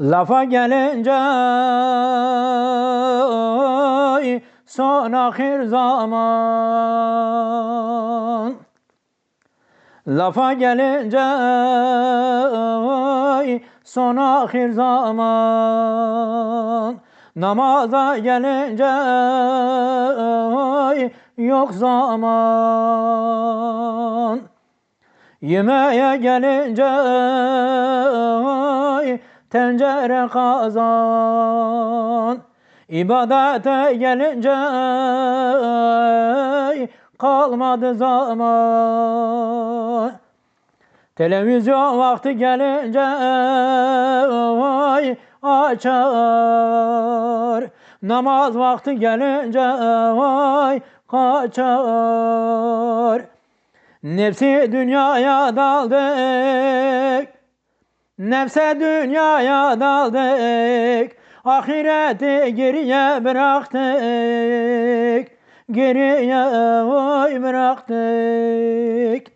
Lafa gelince ay, son ahir zaman. Lafa gelince ay, son ahir zaman. Namaza gelince ay, yok zaman. Yemeğe gelince ay, tencere kazan İbadete gelince kalmadı zaman. Televizyon vakti gelince ay, açar. Namaz vakti gelince ay, kaçar. Nefsi dünyaya daldık Nefse dünyaya daldık Ahireti geriye bıraktık. Geriye oy bıraktık.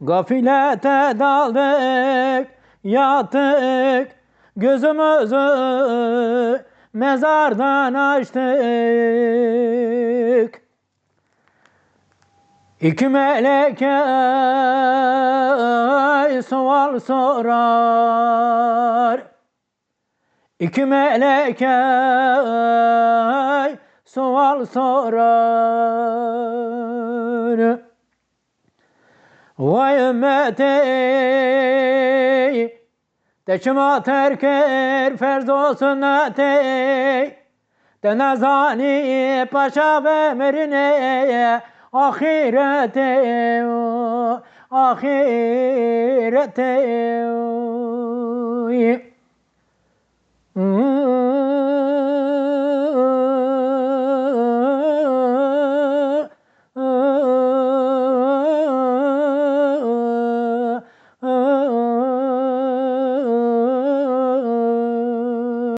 Gafilete daldık Yattık. Gözümüzü mezardan açtık. İki melek ay, sual sorar. İki melek ay, sual sorar. Vay ümmeti Deçima terker ferz olsun eti De nazani paşa ve merine Ahirete ahirete.